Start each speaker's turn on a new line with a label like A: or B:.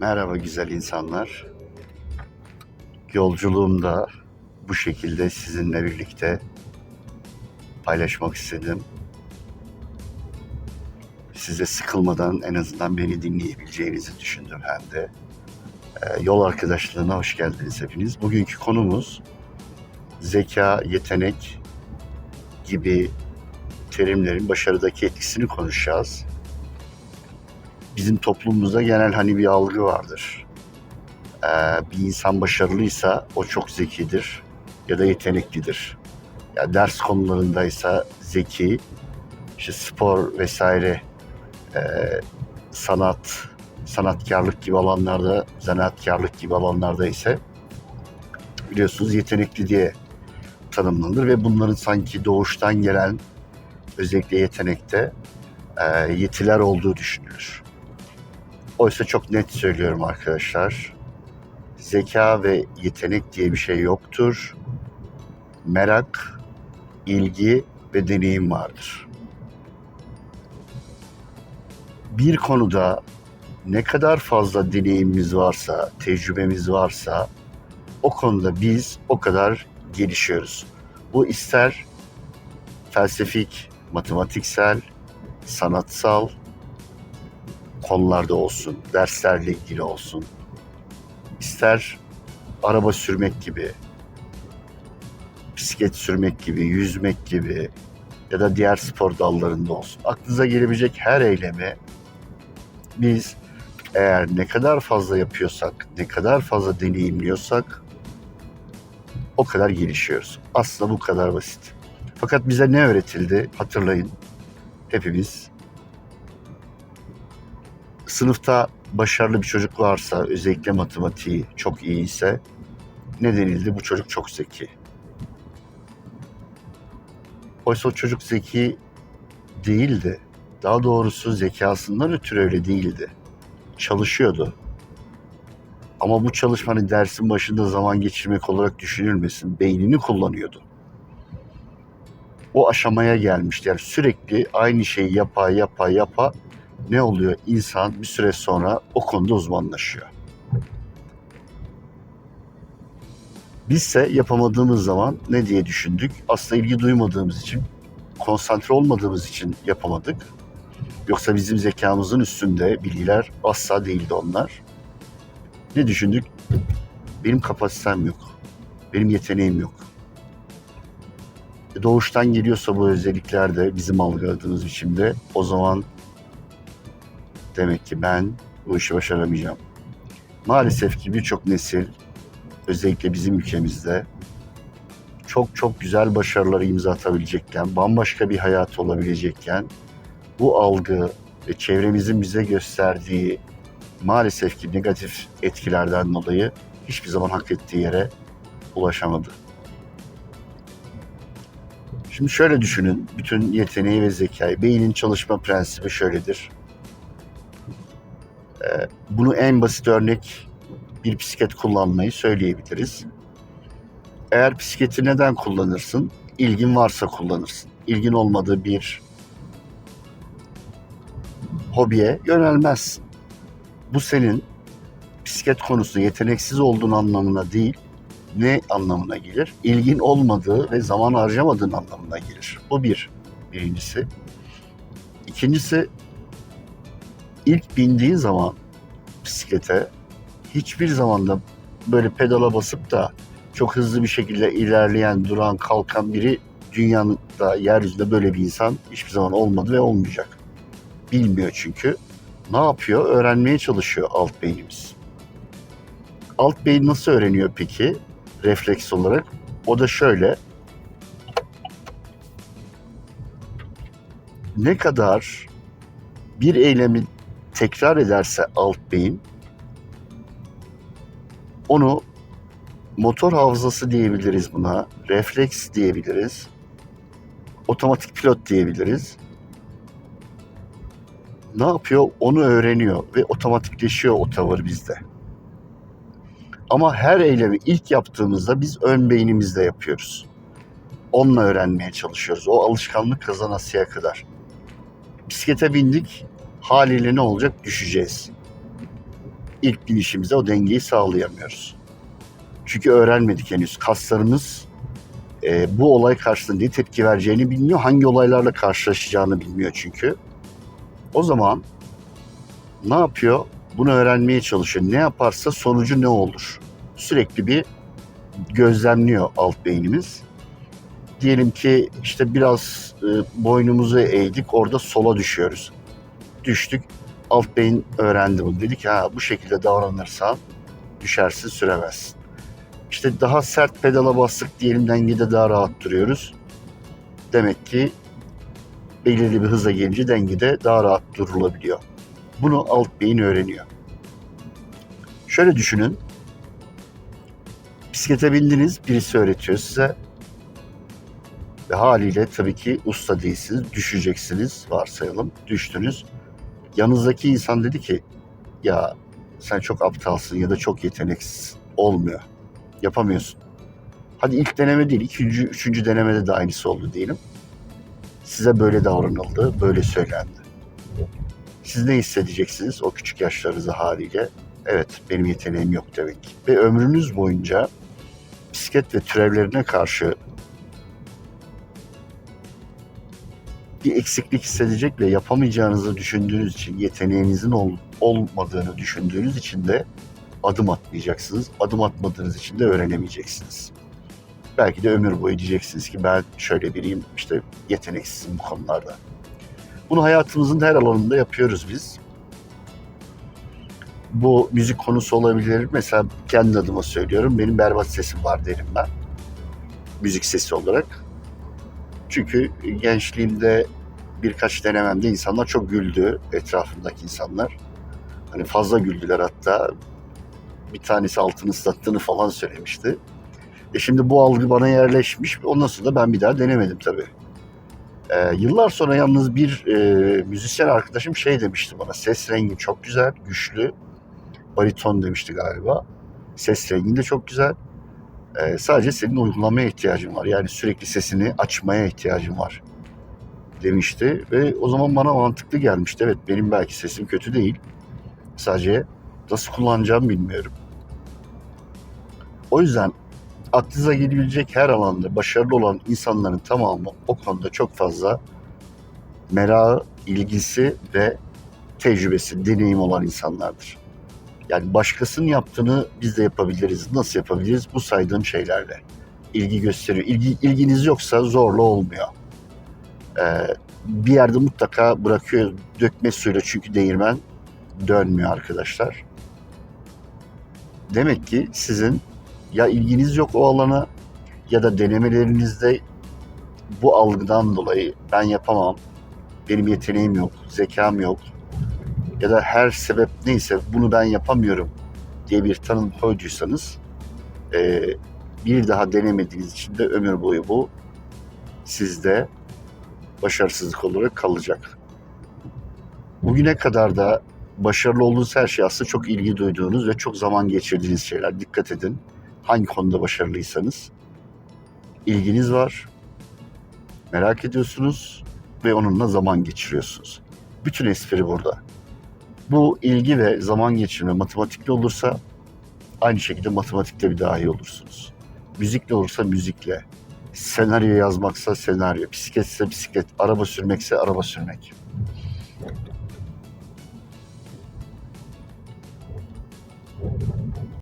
A: Merhaba güzel insanlar. Yolculuğumda bu şekilde sizinle birlikte paylaşmak istedim. Size sıkılmadan en azından beni dinleyebileceğinizi düşündüm hem de. Ee, yol arkadaşlığına hoş geldiniz hepiniz. Bugünkü konumuz zeka, yetenek gibi terimlerin başarıdaki etkisini konuşacağız bizim toplumumuzda genel hani bir algı vardır. Ee, bir insan başarılıysa o çok zekidir ya da yeteneklidir. Ya ders konularındaysa zeki, işte spor vesaire, e, sanat, sanatkarlık gibi alanlarda, zanaatkarlık gibi alanlarda ise biliyorsunuz yetenekli diye tanımlanır ve bunların sanki doğuştan gelen özellikle yetenekte e, yetiler olduğu düşünülür. Oysa çok net söylüyorum arkadaşlar. Zeka ve yetenek diye bir şey yoktur. Merak, ilgi ve deneyim vardır. Bir konuda ne kadar fazla deneyimimiz varsa, tecrübemiz varsa o konuda biz o kadar gelişiyoruz. Bu ister felsefik, matematiksel, sanatsal, konularda olsun, derslerle ilgili olsun, ister araba sürmek gibi, bisiklet sürmek gibi, yüzmek gibi ya da diğer spor dallarında olsun. Aklınıza gelebilecek her eylemi biz eğer ne kadar fazla yapıyorsak, ne kadar fazla deneyimliyorsak o kadar gelişiyoruz. Aslında bu kadar basit. Fakat bize ne öğretildi? Hatırlayın. Hepimiz sınıfta başarılı bir çocuk varsa, özellikle matematiği çok iyi ise ne denildi? Bu çocuk çok zeki. Oysa o çocuk zeki değildi. Daha doğrusu zekasından ötürü öyle değildi. Çalışıyordu. Ama bu çalışma hani dersin başında zaman geçirmek olarak düşünülmesin. Beynini kullanıyordu. O aşamaya gelmişti. Yani sürekli aynı şeyi yapa yapa yapa ne oluyor? İnsan bir süre sonra o konuda uzmanlaşıyor. Bizse yapamadığımız zaman ne diye düşündük? Aslında ilgi duymadığımız için, konsantre olmadığımız için yapamadık. Yoksa bizim zekamızın üstünde bilgiler asla değildi onlar. Ne düşündük? Benim kapasitem yok. Benim yeteneğim yok. E, Doğuştan geliyorsa bu özellikler de bizim algıladığımız biçimde o zaman demek ki ben bu işi başaramayacağım. Maalesef ki birçok nesil özellikle bizim ülkemizde çok çok güzel başarıları imza atabilecekken, bambaşka bir hayat olabilecekken bu algı ve çevremizin bize gösterdiği maalesef ki negatif etkilerden dolayı hiçbir zaman hak ettiği yere ulaşamadı. Şimdi şöyle düşünün, bütün yeteneği ve zekayı, beynin çalışma prensibi şöyledir. Bunu en basit örnek bir bisiklet kullanmayı söyleyebiliriz. Eğer bisikleti neden kullanırsın? İlgin varsa kullanırsın. İlgin olmadığı bir hobiye yönelmezsin. Bu senin bisiklet konusunda yeteneksiz olduğun anlamına değil, ne anlamına gelir? İlgin olmadığı ve zaman harcamadığın anlamına gelir. Bu bir, birincisi. İkincisi, ilk bindiğin zaman bisiklete hiçbir zaman da böyle pedala basıp da çok hızlı bir şekilde ilerleyen, duran, kalkan biri dünyanın da yeryüzünde böyle bir insan hiçbir zaman olmadı ve olmayacak. Bilmiyor çünkü. Ne yapıyor? Öğrenmeye çalışıyor alt beynimiz. Alt beyin nasıl öğreniyor peki? Refleks olarak. O da şöyle. Ne kadar bir eylemi tekrar ederse alt beyin onu motor hafızası diyebiliriz buna, refleks diyebiliriz, otomatik pilot diyebiliriz. Ne yapıyor? Onu öğreniyor ve otomatikleşiyor o tavır bizde. Ama her eylemi ilk yaptığımızda biz ön beynimizde yapıyoruz. Onunla öğrenmeye çalışıyoruz. O alışkanlık kazanasıya kadar. Bisiklete bindik, haliyle ne olacak? Düşeceğiz. ilk binişimizde o dengeyi sağlayamıyoruz. Çünkü öğrenmedik henüz. Kaslarımız e, bu olay karşısında ne tepki vereceğini bilmiyor. Hangi olaylarla karşılaşacağını bilmiyor çünkü. O zaman ne yapıyor? Bunu öğrenmeye çalışıyor. Ne yaparsa sonucu ne olur? Sürekli bir gözlemliyor alt beynimiz. Diyelim ki işte biraz e, boynumuzu eğdik orada sola düşüyoruz. Düştük alt beyin öğrendi bunu. Dedi ki ha bu şekilde davranırsan düşersin süremezsin. İşte daha sert pedala bastık diyelim dengede daha rahat duruyoruz. Demek ki belirli bir hıza gelince dengede daha rahat durulabiliyor. Bunu alt beyin öğreniyor. Şöyle düşünün. Bisiklete bindiniz, birisi öğretiyor size. Ve haliyle tabii ki usta değilsiniz, düşeceksiniz varsayalım. Düştünüz. Yanınızdaki insan dedi ki ya sen çok aptalsın ya da çok yeteneksizsin. Olmuyor. Yapamıyorsun. Hadi ilk deneme değil, ikinci, üçüncü denemede de aynısı oldu diyelim. Size böyle davranıldı, böyle söylendi. Siz ne hissedeceksiniz o küçük yaşlarınızda haliyle? Evet, benim yeteneğim yok demek. Ve ömrünüz boyunca bisiklet ve türevlerine karşı bir eksiklik hissedecek ve yapamayacağınızı düşündüğünüz için, yeteneğinizin ol, olmadığını düşündüğünüz için de adım atmayacaksınız. Adım atmadığınız için de öğrenemeyeceksiniz. Belki de ömür boyu diyeceksiniz ki ben şöyle biriyim, işte yeteneksizim bu konularda. Bunu hayatımızın her alanında yapıyoruz biz. Bu müzik konusu olabilir. Mesela kendi adıma söylüyorum. Benim berbat sesim var derim ben. Müzik sesi olarak. Çünkü gençliğimde birkaç denememde insanlar çok güldü. Etrafımdaki insanlar. Hani fazla güldüler hatta. Bir tanesi altını ıslattığını falan söylemişti. E şimdi bu algı bana yerleşmiş. Ondan sonra da ben bir daha denemedim tabii. Ee, yıllar sonra yalnız bir e, müzisyen arkadaşım şey demişti bana. Ses rengi çok güzel, güçlü. Bariton demişti galiba. Ses rengin de çok güzel. Ee, sadece senin uygulamaya ihtiyacın var. Yani sürekli sesini açmaya ihtiyacın var demişti. Ve o zaman bana mantıklı gelmişti. Evet benim belki sesim kötü değil. Sadece nasıl kullanacağımı bilmiyorum. O yüzden aklınıza gelebilecek her alanda başarılı olan insanların tamamı o konuda çok fazla merakı, ilgisi ve tecrübesi, deneyim olan insanlardır. Yani başkasının yaptığını biz de yapabiliriz. Nasıl yapabiliriz? Bu saydığım şeylerle. İlgi gösteriyor. İlgi, ilginiz yoksa zorla olmuyor. Ee, bir yerde mutlaka bırakıyor dökme suyla çünkü değirmen dönmüyor arkadaşlar. Demek ki sizin ya ilginiz yok o alana ya da denemelerinizde bu algıdan dolayı ben yapamam, benim yeteneğim yok, zekam yok ya da her sebep neyse bunu ben yapamıyorum diye bir tanım koyduysanız e, bir daha denemediğiniz için de ömür boyu bu sizde başarısızlık olarak kalacak. Bugüne kadar da başarılı olduğunuz her şey aslında çok ilgi duyduğunuz ve çok zaman geçirdiğiniz şeyler. Dikkat edin hangi konuda başarılıysanız ilginiz var, merak ediyorsunuz ve onunla zaman geçiriyorsunuz. Bütün espri burada. Bu ilgi ve zaman geçirme matematikle olursa aynı şekilde matematikte bir daha olursunuz. Müzikle olursa müzikle, senaryo yazmaksa senaryo, bisikletse bisiklet, araba sürmekse araba sürmek.